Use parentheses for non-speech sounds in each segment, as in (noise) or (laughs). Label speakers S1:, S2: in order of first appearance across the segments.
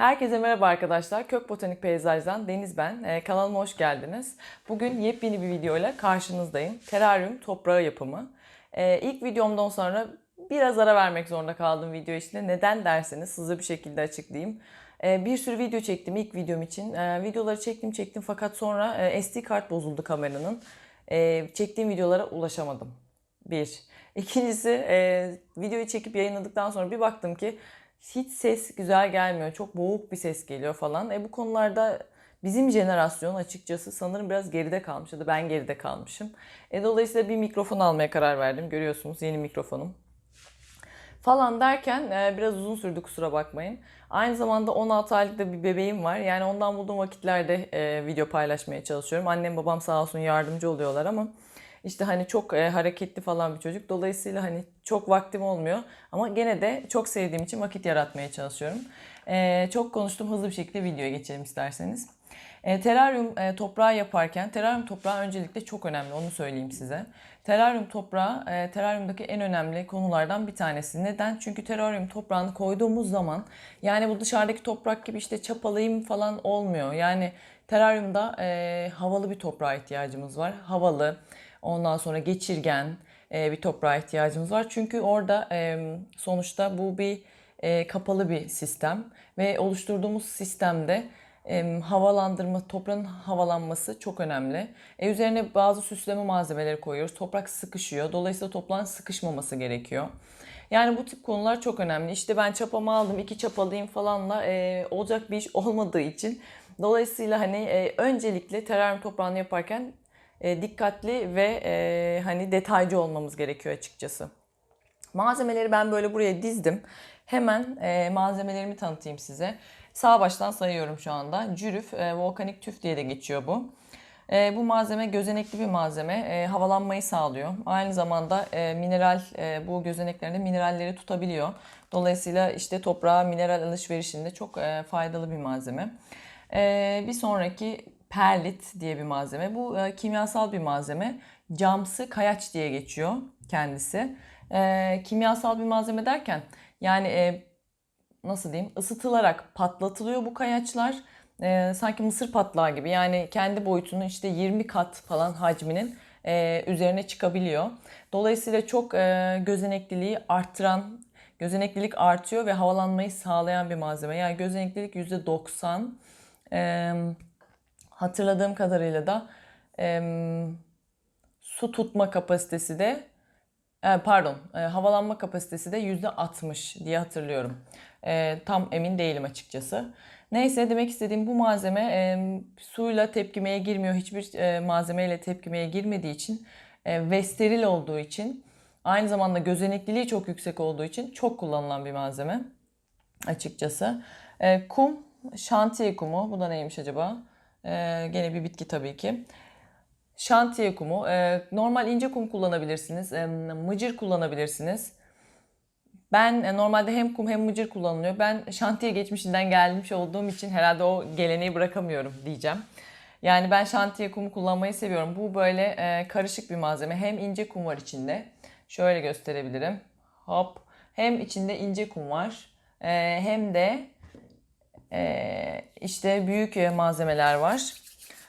S1: Herkese merhaba arkadaşlar. Kök Botanik Peyzaj'dan Deniz ben. Ee, kanalıma hoş geldiniz. Bugün yepyeni bir videoyla karşınızdayım. Teraryum toprağı yapımı. Ee, ilk videomdan sonra biraz ara vermek zorunda kaldım video içinde. Neden derseniz hızlı bir şekilde açıklayayım. Ee, bir sürü video çektim ilk videom için. Ee, videoları çektim çektim fakat sonra e, SD kart bozuldu kameranın. Ee, çektiğim videolara ulaşamadım. Bir. İkincisi e, videoyu çekip yayınladıktan sonra bir baktım ki hiç ses güzel gelmiyor. Çok boğuk bir ses geliyor falan. E bu konularda bizim jenerasyon açıkçası sanırım biraz geride kalmış ya da ben geride kalmışım. E dolayısıyla bir mikrofon almaya karar verdim. Görüyorsunuz yeni mikrofonum. Falan derken e, biraz uzun sürdü kusura bakmayın. Aynı zamanda 16 aylıkta bir bebeğim var. Yani ondan bulduğum vakitlerde e, video paylaşmaya çalışıyorum. Annem babam sağ olsun yardımcı oluyorlar ama işte hani çok e, hareketli falan bir çocuk. Dolayısıyla hani çok vaktim olmuyor. Ama gene de çok sevdiğim için vakit yaratmaya çalışıyorum. E, çok konuştum hızlı bir şekilde videoya geçelim isterseniz. E, teraryum e, toprağı yaparken, teraryum toprağı öncelikle çok önemli onu söyleyeyim size. Teraryum toprağı e, teraryumdaki en önemli konulardan bir tanesi. Neden? Çünkü teraryum toprağını koyduğumuz zaman yani bu dışarıdaki toprak gibi işte çapalayayım falan olmuyor. Yani teraryumda e, havalı bir toprağa ihtiyacımız var. Havalı, ondan sonra geçirgen e, bir toprağa ihtiyacımız var. Çünkü orada e, sonuçta bu bir e, kapalı bir sistem ve oluşturduğumuz sistemde havalandırma, toprağın havalanması çok önemli. Üzerine bazı süsleme malzemeleri koyuyoruz. Toprak sıkışıyor. Dolayısıyla toprağın sıkışmaması gerekiyor. Yani bu tip konular çok önemli. İşte ben çapamı aldım, iki çapalıyım falanla e, olacak bir iş olmadığı için. Dolayısıyla hani e, öncelikle teraryum toprağını yaparken e, dikkatli ve e, hani detaycı olmamız gerekiyor açıkçası. Malzemeleri ben böyle buraya dizdim. Hemen e, malzemelerimi tanıtayım size. Sağ baştan sayıyorum şu anda. Cürüf, volkanik tüf diye de geçiyor bu. Bu malzeme gözenekli bir malzeme. E, havalanmayı sağlıyor. Aynı zamanda mineral, bu gözeneklerinde mineralleri tutabiliyor. Dolayısıyla işte toprağa mineral alışverişinde çok faydalı bir malzeme. Bir sonraki perlit diye bir malzeme. Bu e, kimyasal bir malzeme. Camsı kayaç diye geçiyor kendisi. E, kimyasal bir malzeme derken yani e, nasıl diyeyim ısıtılarak patlatılıyor bu kayaçlar. E, sanki mısır patlağı gibi yani kendi boyutunun işte 20 kat falan hacminin e, üzerine çıkabiliyor. Dolayısıyla çok e, gözenekliliği arttıran, gözeneklilik artıyor ve havalanmayı sağlayan bir malzeme. Yani gözeneklilik %90. E, hatırladığım kadarıyla da e, su tutma kapasitesi de e, pardon e, havalanma kapasitesi de %60 diye hatırlıyorum. E, tam emin değilim açıkçası. Neyse demek istediğim bu malzeme e, suyla tepkimeye girmiyor. Hiçbir e, malzemeyle tepkimeye girmediği için e, ve steril olduğu için aynı zamanda gözenekliliği çok yüksek olduğu için çok kullanılan bir malzeme açıkçası. E, kum, şantiye kumu. Bu da neymiş acaba? E, gene bir bitki tabii ki. Şantiye kumu. E, normal ince kum kullanabilirsiniz. E, mıcır kullanabilirsiniz. Ben e, normalde hem kum hem mıcır kullanılıyor. Ben şantiye geçmişinden gelmiş olduğum için herhalde o geleneği bırakamıyorum diyeceğim. Yani ben şantiye kumu kullanmayı seviyorum. Bu böyle e, karışık bir malzeme. Hem ince kum var içinde. Şöyle gösterebilirim. Hop. Hem içinde ince kum var. E, hem de işte büyük e, malzemeler var.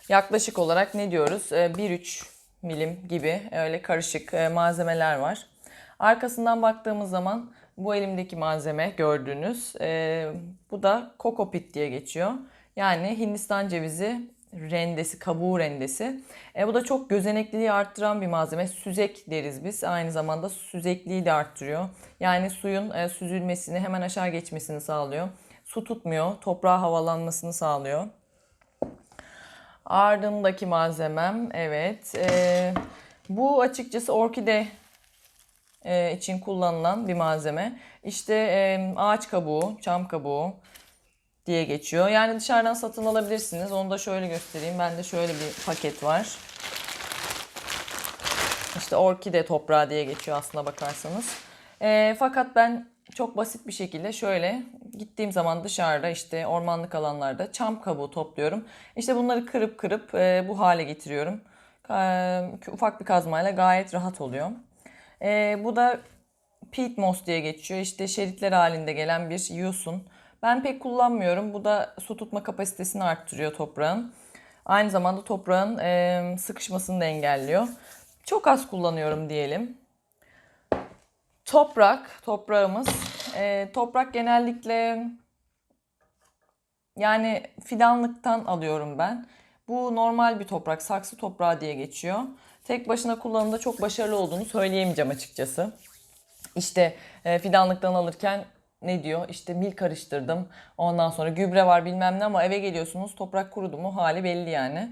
S1: Yaklaşık olarak ne diyoruz? E, 1-3 milim gibi öyle karışık e, malzemeler var. Arkasından baktığımız zaman bu elimdeki malzeme gördüğünüz e, bu da kokopit diye geçiyor. Yani Hindistan cevizi rendesi, kabuğu rendesi. E, bu da çok gözenekliliği arttıran bir malzeme. Süzek deriz biz. Aynı zamanda süzekliği de arttırıyor. Yani suyun e, süzülmesini, hemen aşağı geçmesini sağlıyor. Su tutmuyor, toprağa havalanmasını sağlıyor. Ardındaki malzemem evet. E, bu açıkçası orkide e, için kullanılan bir malzeme. İşte e, ağaç kabuğu, çam kabuğu diye geçiyor. Yani dışarıdan satın alabilirsiniz. Onu da şöyle göstereyim. Bende şöyle bir paket var. İşte orkide toprağı diye geçiyor aslına bakarsanız. E, fakat ben çok basit bir şekilde şöyle gittiğim zaman dışarıda işte ormanlık alanlarda çam kabuğu topluyorum. İşte bunları kırıp kırıp e, bu hale getiriyorum. E, ufak bir kazmayla gayet rahat oluyor. E, bu da peat moss diye geçiyor. İşte şeritler halinde gelen bir yosun. Ben pek kullanmıyorum. Bu da su tutma kapasitesini arttırıyor toprağın. Aynı zamanda toprağın e, sıkışmasını da engelliyor. Çok az kullanıyorum diyelim. Toprak, toprağımız. E, toprak genellikle yani fidanlıktan alıyorum ben. Bu normal bir toprak, saksı toprağı diye geçiyor. Tek başına kullanımda çok başarılı olduğunu söyleyemeyeceğim açıkçası. İşte e, fidanlıktan alırken ne diyor? İşte mil karıştırdım. Ondan sonra gübre var bilmem ne ama eve geliyorsunuz toprak kurudu mu hali belli yani.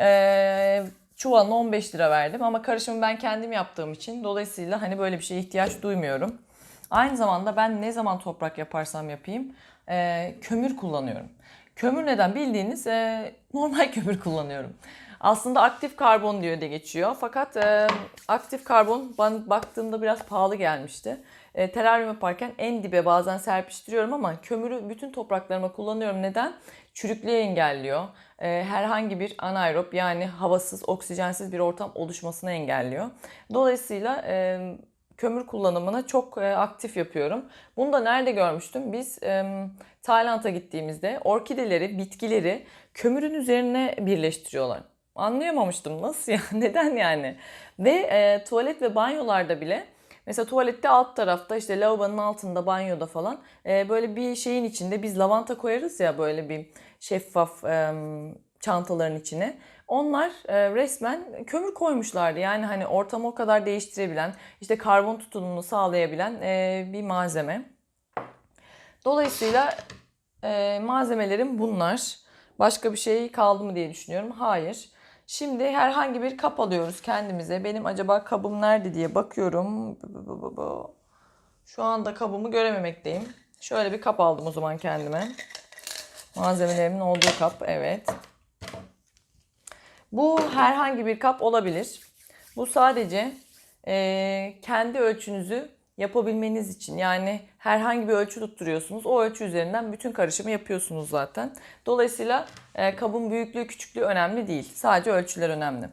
S1: E, çuvalına 15 lira verdim ama karışımı ben kendim yaptığım için dolayısıyla hani böyle bir şeye ihtiyaç duymuyorum. Aynı zamanda ben ne zaman toprak yaparsam yapayım e, kömür kullanıyorum. Kömür neden bildiğiniz e, normal (laughs) kömür kullanıyorum. Aslında aktif karbon diyor de geçiyor. Fakat e, aktif karbon ben baktığımda biraz pahalı gelmişti. E, teraryum yaparken en dibe bazen serpiştiriyorum ama kömürü bütün topraklarıma kullanıyorum. Neden? Çürüklüğü engelliyor. E, herhangi bir anaerop yani havasız, oksijensiz bir ortam oluşmasını engelliyor. Dolayısıyla e, kömür kullanımını çok e, aktif yapıyorum. Bunu da nerede görmüştüm? Biz Tayland'a gittiğimizde orkideleri, bitkileri kömürün üzerine birleştiriyorlar. Anlayamamıştım nasıl ya (laughs) neden yani ve e, tuvalet ve banyolarda bile mesela tuvalette alt tarafta işte lavabonun altında banyoda falan e, böyle bir şeyin içinde biz lavanta koyarız ya böyle bir şeffaf e, çantaların içine onlar e, resmen kömür koymuşlardı yani hani ortamı o kadar değiştirebilen işte karbon tutumunu sağlayabilen e, bir malzeme. Dolayısıyla e, malzemelerim bunlar. Başka bir şey kaldı mı diye düşünüyorum. Hayır. Şimdi herhangi bir kap alıyoruz kendimize. Benim acaba kabım nerede diye bakıyorum. Şu anda kabımı görememekteyim. Şöyle bir kap aldım o zaman kendime. Malzemelerimin olduğu kap. Evet. Bu herhangi bir kap olabilir. Bu sadece e, kendi ölçünüzü yapabilmeniz için yani herhangi bir ölçü tutturuyorsunuz. O ölçü üzerinden bütün karışımı yapıyorsunuz zaten. Dolayısıyla e, kabın büyüklüğü küçüklüğü önemli değil. Sadece ölçüler önemli.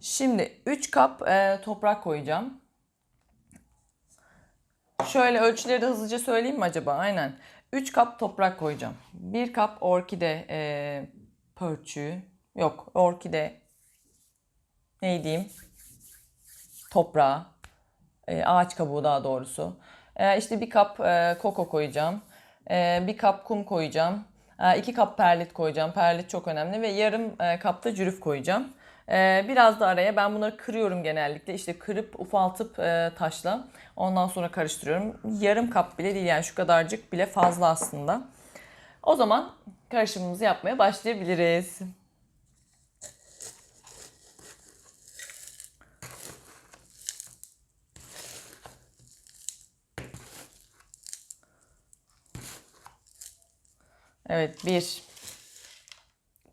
S1: Şimdi 3 kap e, toprak koyacağım. Şöyle ölçüleri de hızlıca söyleyeyim mi acaba? Aynen. 3 kap toprak koyacağım. 1 kap orkide e, pörçüğü. Yok orkide ne diyeyim? Toprağı e, ağaç kabuğu daha doğrusu. E, işte bir kap e, koko koyacağım. bir kap kum koyacağım. iki kap perlit koyacağım. Perlit çok önemli ve yarım kapta cürüf koyacağım. Biraz da araya ben bunları kırıyorum genellikle. İşte kırıp ufaltıp taşla ondan sonra karıştırıyorum. Yarım kap bile değil yani şu kadarcık bile fazla aslında. O zaman karışımımızı yapmaya başlayabiliriz. Evet bir.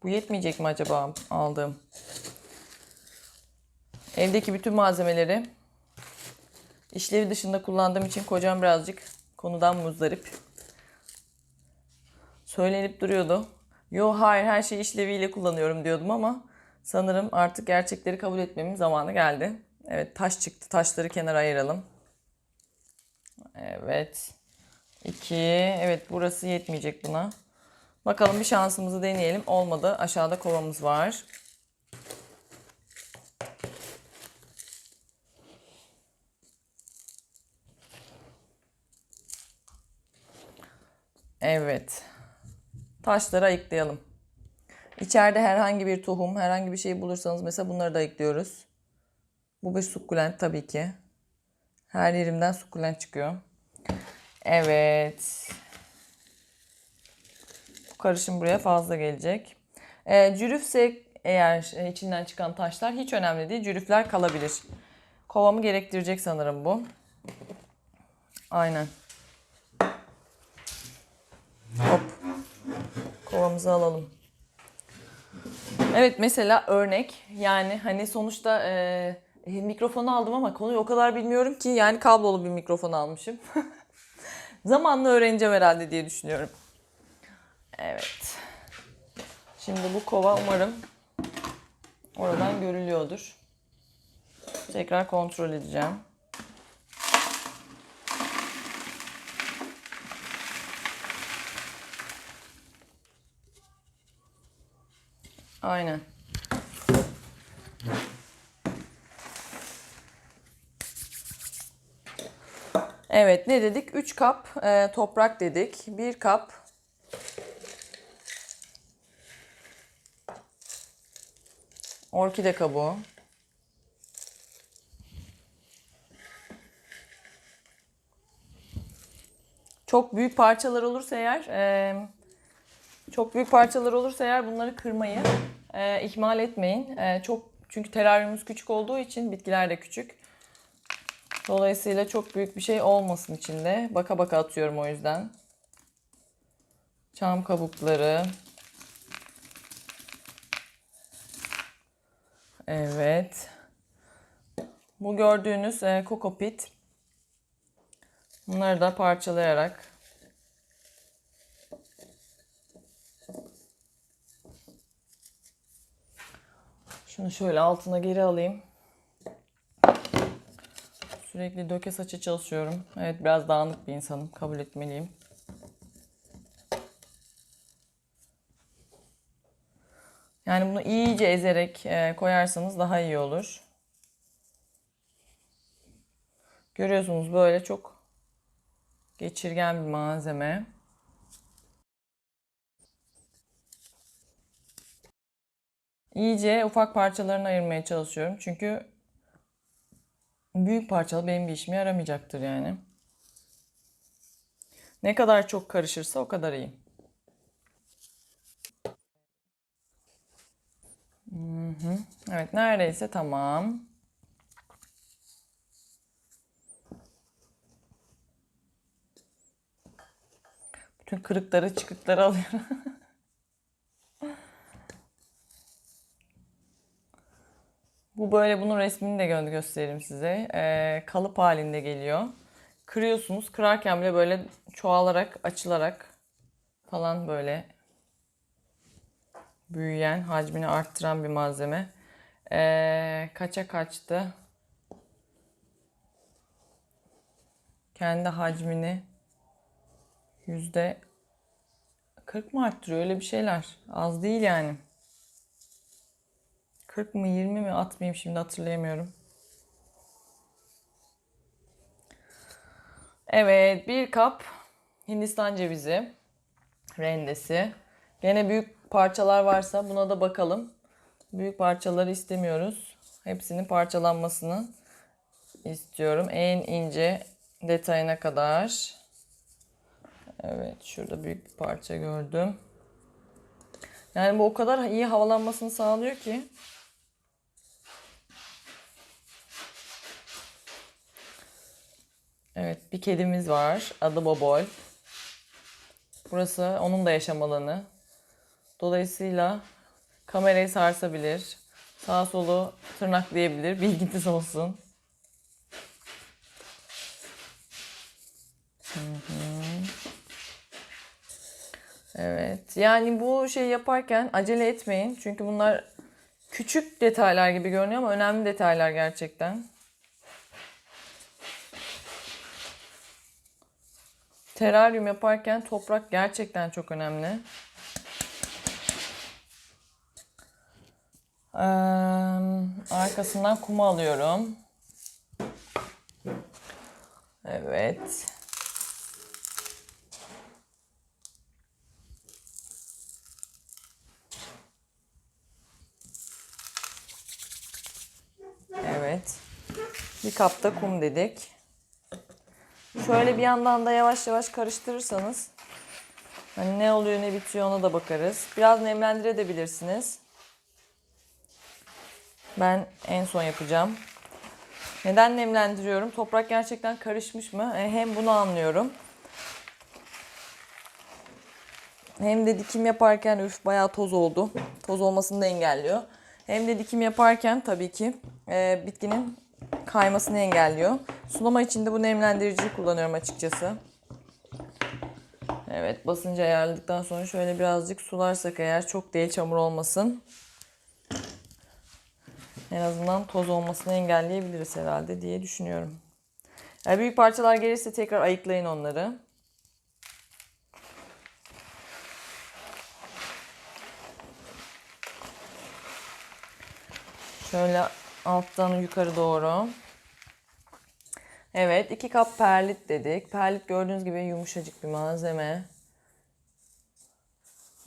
S1: Bu yetmeyecek mi acaba aldığım? Evdeki bütün malzemeleri işlevi dışında kullandığım için kocam birazcık konudan muzdarip. Söylenip duruyordu. Yo hayır her şeyi işleviyle kullanıyorum diyordum ama sanırım artık gerçekleri kabul etmemin zamanı geldi. Evet taş çıktı. Taşları kenara ayıralım. Evet. 2. Evet burası yetmeyecek buna. Bakalım bir şansımızı deneyelim. Olmadı. Aşağıda kovamız var. Evet. Taşları ayıklayalım. İçeride herhangi bir tohum, herhangi bir şey bulursanız mesela bunları da ayıklıyoruz. Bu bir sukulent tabii ki. Her yerimden sukulent çıkıyor. Evet karışım buraya fazla gelecek. E, cürüfse eğer e, içinden çıkan taşlar hiç önemli değil. Cürüfler kalabilir. Kovamı gerektirecek sanırım bu. Aynen. Kovamızı alalım. Evet mesela örnek yani hani sonuçta e, mikrofonu aldım ama konuyu o kadar bilmiyorum ki yani kablolu bir mikrofon almışım. (laughs) Zamanla öğreneceğim herhalde diye düşünüyorum. Evet. Şimdi bu kova umarım oradan görülüyordur. Tekrar kontrol edeceğim. – Aynen. Evet ne dedik? 3 kap e, toprak dedik. 1 kap orkide kabuğu. Çok büyük parçalar olursa eğer e, çok büyük parçalar olursa eğer bunları kırmayı e, ihmal etmeyin. E, çok çünkü teraryumumuz küçük olduğu için bitkiler de küçük. Dolayısıyla çok büyük bir şey olmasın içinde. Baka baka atıyorum o yüzden. Çam kabukları. Evet. Bu gördüğünüz e, kokopit. Bunları da parçalayarak Şunu şöyle altına geri alayım. Sürekli döke saça çalışıyorum. Evet biraz dağınık bir insanım. Kabul etmeliyim. Yani bunu iyice ezerek e, koyarsanız daha iyi olur. Görüyorsunuz böyle çok geçirgen bir malzeme. İyice ufak parçalarını ayırmaya çalışıyorum. Çünkü büyük parçalı benim bir işime yaramayacaktır yani. Ne kadar çok karışırsa o kadar iyi. Evet neredeyse tamam. Bütün kırıkları çıkıkları alıyorum. (laughs) Bu böyle bunun resmini de gö- göstereyim size. Ee, kalıp halinde geliyor. Kırıyorsunuz. Kırarken bile böyle çoğalarak, açılarak falan böyle büyüyen, hacmini arttıran bir malzeme. Ee, kaça kaçtı? Kendi hacmini yüzde 40 mı arttırıyor? Öyle bir şeyler. Az değil yani. 40 mı 20 mi atmayayım şimdi hatırlayamıyorum. Evet bir kap Hindistan cevizi rendesi. Gene büyük parçalar varsa buna da bakalım. Büyük parçaları istemiyoruz. Hepsinin parçalanmasını istiyorum. En ince detayına kadar. Evet şurada büyük bir parça gördüm. Yani bu o kadar iyi havalanmasını sağlıyor ki. Evet bir kedimiz var. Adı Bobol. Burası onun da yaşam alanı. Dolayısıyla kamerayı sarsabilir. Sağ solu tırnaklayabilir. (laughs) Bilginiz olsun. Evet. Yani bu şeyi yaparken acele etmeyin. Çünkü bunlar küçük detaylar gibi görünüyor ama önemli detaylar gerçekten. Teraryum yaparken toprak gerçekten çok önemli. Ee, arkasından kumu alıyorum. Evet. Evet. Bir kapta kum dedik. Şöyle bir yandan da yavaş yavaş karıştırırsanız hani ne oluyor ne bitiyor ona da bakarız. Biraz nemlendirebilirsiniz. Ben en son yapacağım. Neden nemlendiriyorum? Toprak gerçekten karışmış mı? E, hem bunu anlıyorum. Hem de dikim yaparken üf bayağı toz oldu. Toz olmasını da engelliyor. Hem de dikim yaparken tabii ki e, bitkinin kaymasını engelliyor. Sulama için de bu nemlendiriciyi kullanıyorum açıkçası. Evet basıncı ayarladıktan sonra şöyle birazcık sularsak eğer çok değil çamur olmasın. En azından toz olmasını engelleyebiliriz herhalde diye düşünüyorum. Eğer büyük parçalar gelirse tekrar ayıklayın onları. Şöyle alttan yukarı doğru. Evet, iki kap perlit dedik. Perlit gördüğünüz gibi yumuşacık bir malzeme.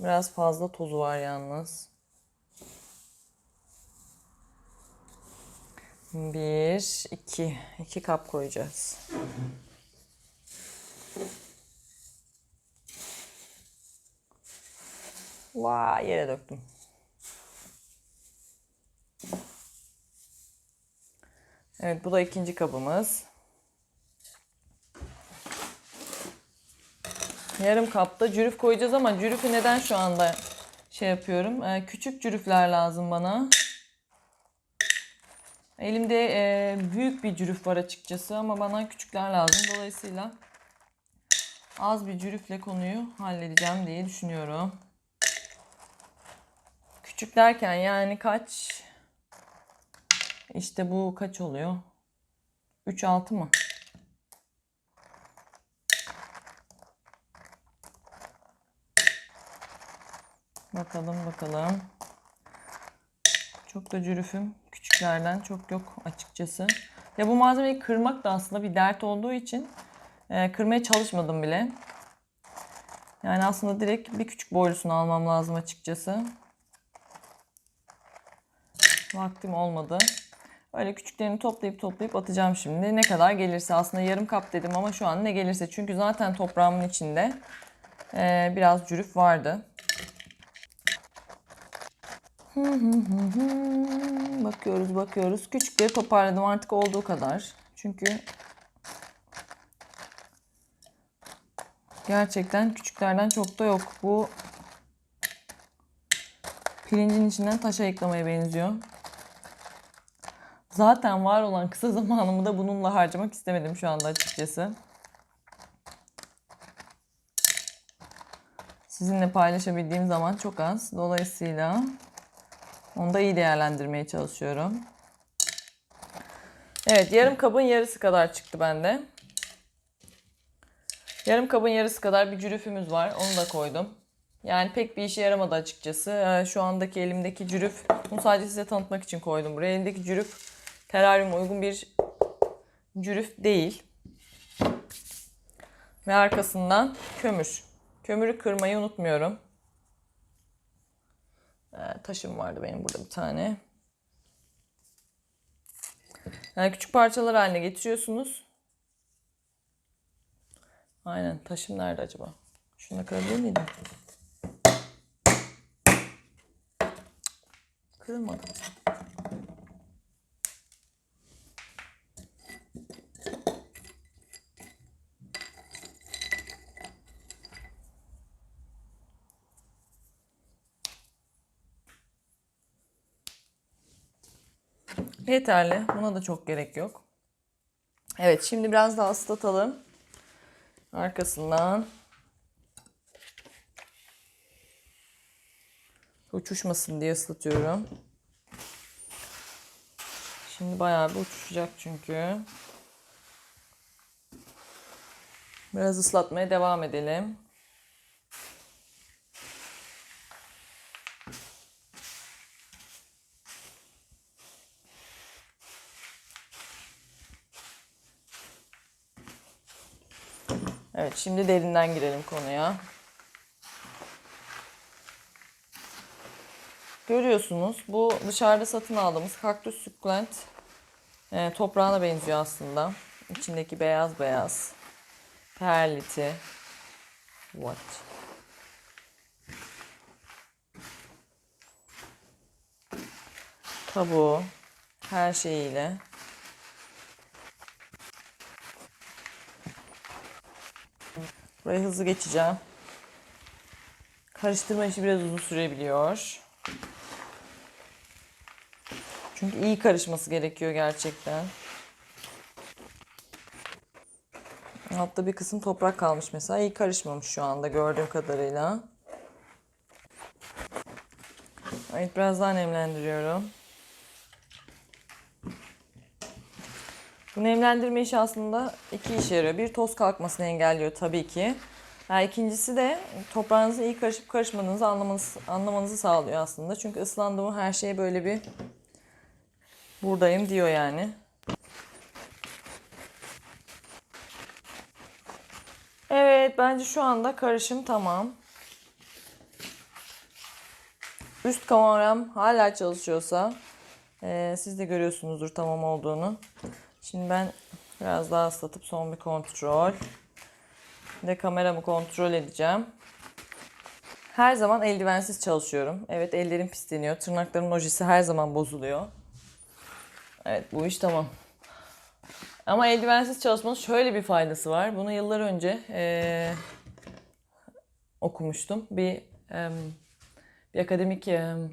S1: Biraz fazla tozu var yalnız. Bir, iki. iki kap koyacağız. Vay yere döktüm. Evet bu da ikinci kabımız. Yarım kapta cürüf koyacağız ama cürüfü neden şu anda şey yapıyorum? Ee, küçük cürüfler lazım bana. Elimde e, büyük bir cürüf var açıkçası ama bana küçükler lazım. Dolayısıyla az bir cürüfle konuyu halledeceğim diye düşünüyorum. Küçük derken yani kaç? İşte bu kaç oluyor? 3-6 mı? Bakalım bakalım. Çok da cürüfüm. Küçüklerden çok yok açıkçası. Ya bu malzemeyi kırmak da aslında bir dert olduğu için e, kırmaya çalışmadım bile. Yani aslında direkt bir küçük boylusunu almam lazım açıkçası. Vaktim olmadı. Öyle küçüklerini toplayıp toplayıp atacağım şimdi. Ne kadar gelirse aslında yarım kap dedim ama şu an ne gelirse. Çünkü zaten toprağımın içinde e, biraz cürüf vardı. (laughs) bakıyoruz bakıyoruz. Küçükleri toparladım artık olduğu kadar. Çünkü gerçekten küçüklerden çok da yok. Bu pirincin içinden taş ayıklamaya benziyor. Zaten var olan kısa zamanımı da bununla harcamak istemedim şu anda açıkçası. Sizinle paylaşabildiğim zaman çok az. Dolayısıyla onu da iyi değerlendirmeye çalışıyorum. Evet yarım kabın yarısı kadar çıktı bende. Yarım kabın yarısı kadar bir cürüfümüz var. Onu da koydum. Yani pek bir işe yaramadı açıkçası. Ee, Şu andaki elimdeki cürüf, bunu sadece size tanıtmak için koydum buraya. Elimdeki cürüf teraryuma uygun bir cürüf değil. Ve arkasından kömür. Kömürü kırmayı unutmuyorum. Ee, taşım vardı benim burada bir tane. Yani küçük parçalar haline getiriyorsunuz. Aynen. Taşım nerede acaba? Şuna kırabilir miydim? Kırılmadı. Yeterli. Buna da çok gerek yok. Evet şimdi biraz daha ıslatalım. Arkasından uçuşmasın diye ıslatıyorum. Şimdi bayağı bir uçuşacak çünkü. Biraz ıslatmaya devam edelim. Evet şimdi derinden girelim konuya. Görüyorsunuz bu dışarıda satın aldığımız kaktüs sukulent e, toprağına benziyor aslında. İçindeki beyaz beyaz perliti. What? Tabuğu her şeyiyle Burayı hızlı geçeceğim. Karıştırma işi biraz uzun sürebiliyor. Çünkü iyi karışması gerekiyor gerçekten. Altta bir kısım toprak kalmış mesela. İyi karışmamış şu anda gördüğüm kadarıyla. Evet biraz daha nemlendiriyorum. Bu nemlendirme işi aslında iki işe yarıyor. Bir toz kalkmasını engelliyor tabii ki. Ha, ikincisi de toprağınızı iyi karışıp karışmadığınızı anlamanız, anlamanızı sağlıyor aslında. Çünkü ıslandı mı her şey böyle bir buradayım diyor yani. Evet bence şu anda karışım tamam. Üst kameram hala çalışıyorsa eee, siz de görüyorsunuzdur tamam olduğunu. Şimdi ben biraz daha ıslatıp son bir kontrol. De kameramı kontrol edeceğim. Her zaman eldivensiz çalışıyorum. Evet ellerim pisleniyor. Tırnaklarımın ojesi her zaman bozuluyor. Evet bu iş tamam. Ama eldivensiz çalışmanın şöyle bir faydası var. Bunu yıllar önce eee, okumuştum. Bir em, bir akademik em,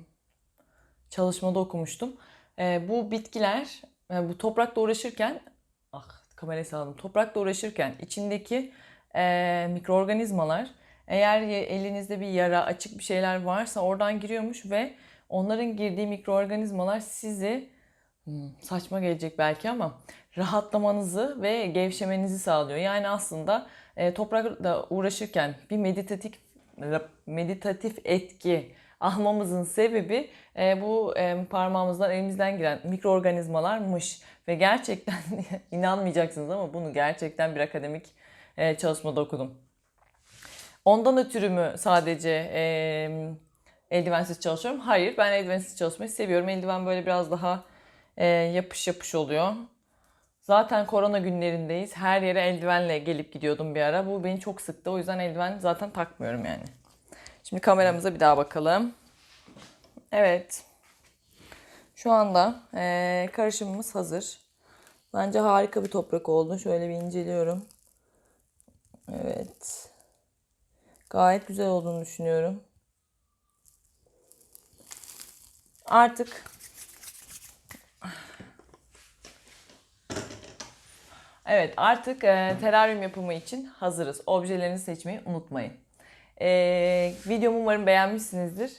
S1: çalışmada okumuştum. Eee, bu bitkiler e, bu toprakla uğraşırken ah kamerayı sağladım. Toprakla uğraşırken içindeki eee, mikroorganizmalar eğer elinizde bir yara, açık bir şeyler varsa oradan giriyormuş ve onların girdiği mikroorganizmalar sizi Hmm, saçma gelecek belki ama rahatlamanızı ve gevşemenizi sağlıyor. Yani aslında e, toprakla uğraşırken bir meditatif meditatif etki almamızın sebebi e, bu e, parmağımızdan elimizden giren mikroorganizmalarmış ve gerçekten (laughs) inanmayacaksınız ama bunu gerçekten bir akademik e, çalışmada okudum. Ondan ötürü mü sadece e, eldivensiz çalışıyorum? Hayır, ben eldivensiz çalışmayı seviyorum. Eldiven böyle biraz daha e, yapış yapış oluyor. Zaten korona günlerindeyiz. Her yere eldivenle gelip gidiyordum bir ara. Bu beni çok sıktı. O yüzden eldiven zaten takmıyorum yani. Şimdi kameramıza bir daha bakalım. Evet. Şu anda e, karışımımız hazır. Bence harika bir toprak oldu. Şöyle bir inceliyorum. Evet. Gayet güzel olduğunu düşünüyorum. Artık Evet artık e, teraryum yapımı için hazırız. Objelerinizi seçmeyi unutmayın. E, videomu umarım beğenmişsinizdir.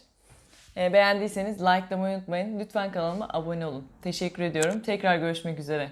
S1: E, beğendiyseniz likelamayı unutmayın. Lütfen kanalıma abone olun. Teşekkür ediyorum. Tekrar görüşmek üzere.